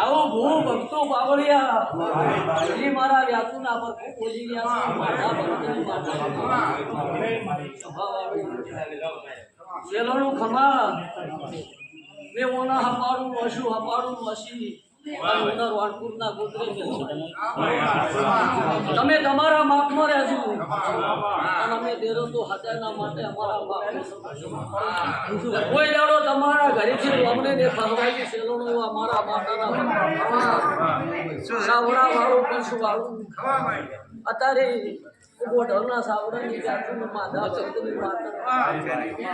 આવો ભૂ ભક્તો એ મારા વ્યાસુના પર ગયા છે. માતા ખમા મેં ઓના હપાડું, વસુ હપાડું, વસી. તમે તમારા માપમાં રહેજો. અને અમે દેરો તો હજારના માટે અમારા માપ કોઈ દાડો તમારા ઘરેથી અમને ને ફરવાઈ શેલોનું અમારા માતાના સાવડા વાળું પશુ વાળું અત્યારે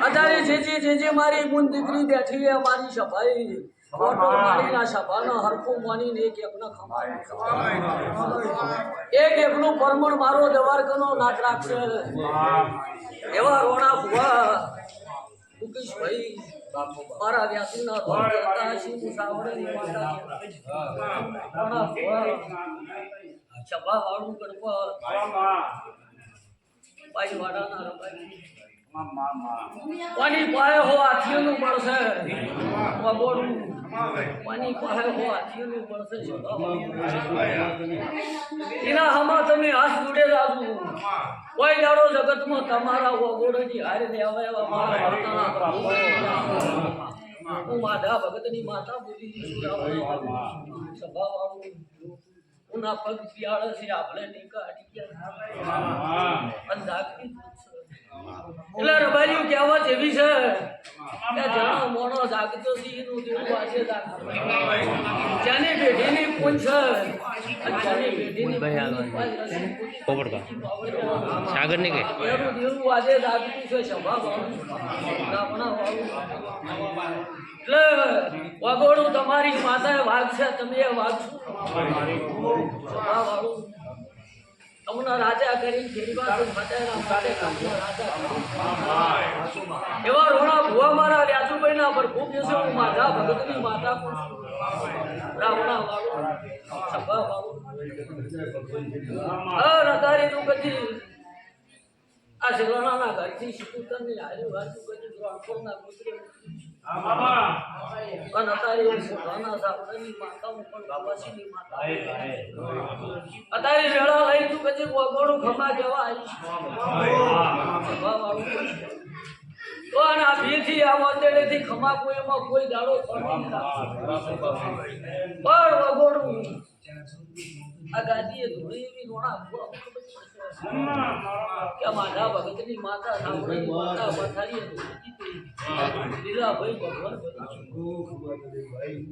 અત્યારે જે જે જે મારી ગુણ દીકરી બેઠી મારી ફોટો મારીના સભાનો હરખું માનીને એક એકનો ખમાય એક એકનું પરમણ મારો દવારકનો રાખશે. એવા રોણા ભુવા મુકેશભાઈ મારા વ્યાસુના ભક્ત રોણા ભુવા સભા વાળું ગણપત. પાઈ વાડાના રબાઈ. કોની પાસે હો મળશે? વગોડું એના હમા તમે હાથ જોડે છો કોઈ દાડો જગતમાં તમારા વગોડની હારે દેવા એવા મારા ભક્તના હું માધા ભગતની માતા બોલી સભા વાળું. ઉના પગ પિયાળે છે આપણે નીકળી ગયા અંધાકરી એટલે રબારીઓ કહેવત એવી છે. કે જાણો મોણો જાગતો સિંહનું દેવું આજે પેઢીની પૂંછ પેઢીની સાગરની કઈ એનું દેવું આજે જાગતું છે સભા વાળું એટલે વગોડું તમારી માતા વાઘ છે તમે એ વાઘ છો વાળું તમને રાજા કરી ફેરવા તો માટે રાજા એવા રોણા ભુવા મારા વ્યાસુભાઈ ના પર ખૂબ દિવસે હું માધા ભગતની માતા પણ. રાવણા વાળો, સભા વાળો રતારી તું કદી આ શેલાણાના ઘરથી શિકુતરની આજુબાજુ વેળા લઈ તું કદી વગોડું ખમા જવા આવીશ સભા તો અને ભીથી આ વંદેડેથી ખમા કોઈમાં કોઈ દાડો. પણ વગોડું આ ગાદીએ ધોળી એવી રોણા. કે માધા ભગતની માતા સાંભળેલી માતા પથારીએ લીલાભાઈ ભગવાન ભગવાન.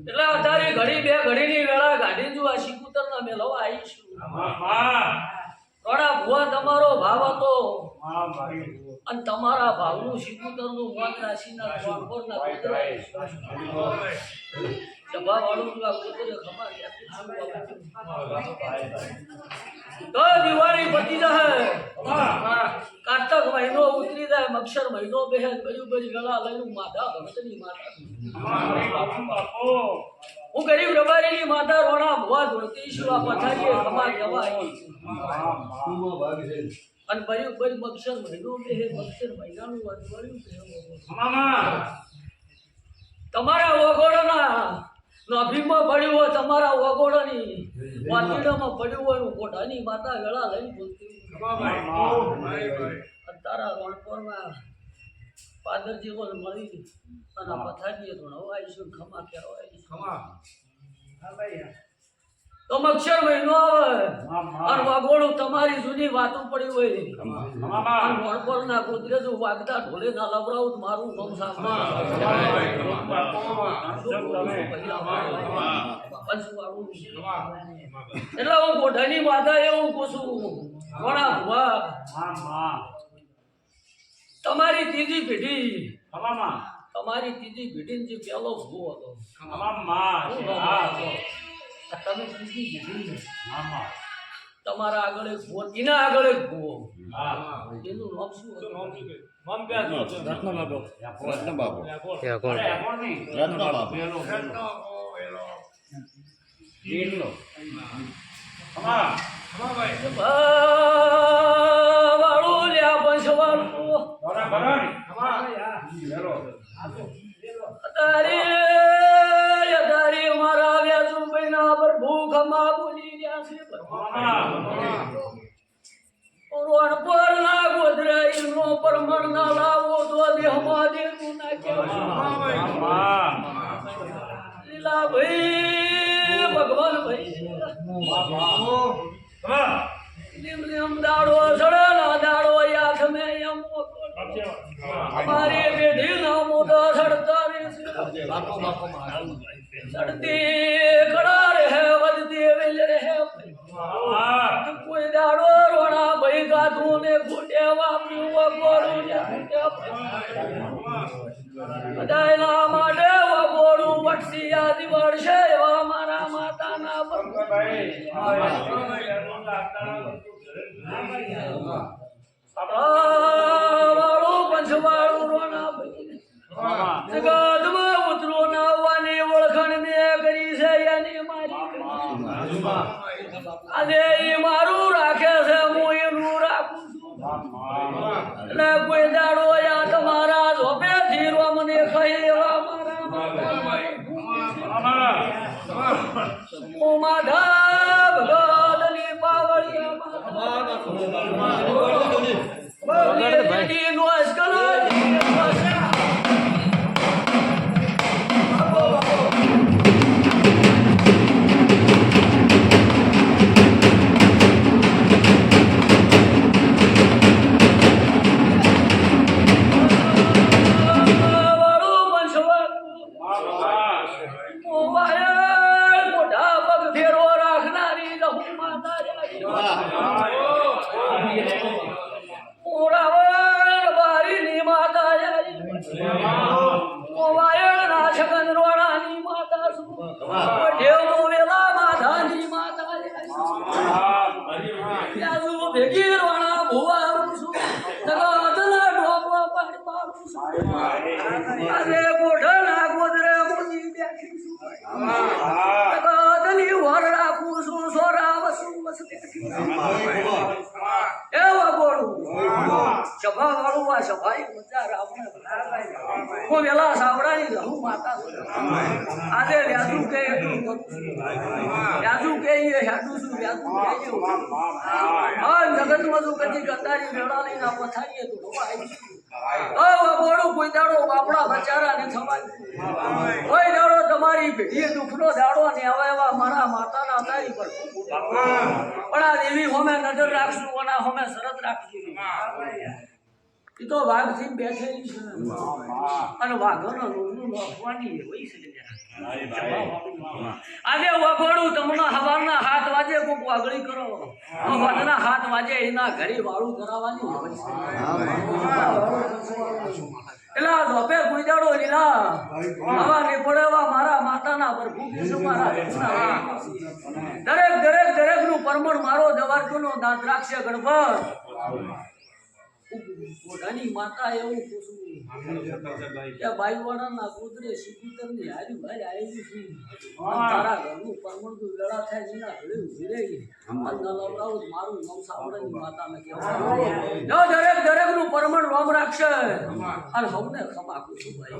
એટલે અત્યારે ઘડી બે ઘડીની વેળા ગાડી જો આ શિકુતરના મેળવવા આવીશું ઘણા ભુવા તમારો ભાવ હતો. અને તમારા ભાવનું શિકુતરનું મન રાશિના ચોપરના વાળું તો દિવાળી પતી જશે. કારતક મહિનો ઉતરી જાય મક્ષર મહિનો બેહે બજુ બજ ગળા લઈને માતા ભક્તની માતા. હું ગરીબ રબારીની માતા રોણા ભુવા ધોતી છું આ પથારીએ ખમા કહેવાય અને બજુ બજુ મક્ષર મહિનો બેહે મક્ષર મહિનાનું અજવાળ્યું તમારા વગોડોના નભીમાં પડ્યું હોય તમારા વગોડાની. વાતીડામાં પડ્યું હોય કોઠાની માતા વેળા લઈને બોલતી તારા રણપોરમાં પાદર જેવો મળી અને આ પથારીએ ધોળવા આવીશું ખમા. કહેવાય તો મક્ષર મહિનો આવે. અને વાગોળું તમારી જૂની વાતો પડી હોય. અને વણપોરના વાગતા ઢોલે ના લવરાવું મારું નામ સાંભળો. એટલે હું ગોઢાની માતા એવું કહું છું. ઘણા ભુવા. તમારી ત્રીજી પેઢી. તમારી ત્રીજી પેઢીનો જે પહેલો ભૂ હતો. તમે ત્રીજી પેઢી મામા તમારા આગળ એક ભૂવો એના આગળ એક ભૂવો. એનું નામ શું ક્યાં છો? રત્નબાબુ. વાળું તારે અમારી પેઢી ના મોટા સડતા રહેશે સડતી કડા રહે વધતી વેલ રહે કોઈ દાડો રોણા ભાઈ ગાધું ને ઘૂંટે વાપર્યું વગોડું ને ઘૂંટે બધાયના વાળું પંચવાળું રોણા ભાઈ જગતમાં ઉતરો ના આવવાની ઓળખાણ મેં કરી છે એની મારી આજે ઈ મારું રાખે છે હું એનું રાખું છું એટલે કોઈ દાડો યા તમારા ઝોપે થી મને કહી એવા મારા હું માધા એવા ગોળું સભા વાળું આ સભાઈ મજા રામને હું વેલા સાવડાની રહું માતા આજે વ્યાજુ કે વ્યાજુ કે એ હેડું છું વ્યાજુ કે હા, જગતમાં જો કદી ગદ્દારી વેળાલી ના પથારીએ તો આવી છું. કોઈ દાડો બાપડા બચારા ને થવાય. કોઈ દાડો તમારી પેઢીએ દુઃખનો દાડો ને આવા એવા મારા માતાના તારી પર પણ આ દેવી હોમે નજર રાખશું અને હોમે શરત રાખશું. એ તો વાઘથી બેઠેલી છે. અને વાઘનો લોહીનું નાખવાની હોય છે આજે વગોડું તમને હવારના હાથ વાજે કોક વાગડી કરો. વાજના હાથ વાજે એના ઘરે વાળું કરાવવાનું હોય છે. એટલે આ ધોપે ગુંજાડો લીલા. આવા નીપડેવા મારા માતાના પર મારા દરેક દરેક દરેકનું પરમણ મારો દવારકનો દાંત રાખશે ગણપત. મોઢાની માતા એવું પૂછવું કે બાઈવાડાના કૂતરે સિકુતરની હારી ભાઈ આવી છે. તારા ઘરનું પરમણ લડા થાય એના ઘરે ઊભી રહી આજ લવડાવું મારું નવસાવડાની માતાને કહેવાય જો દરેક દરેકનું પરમણ રોમ રાખશે. અને સૌને ખમા કુશું ભાઈ.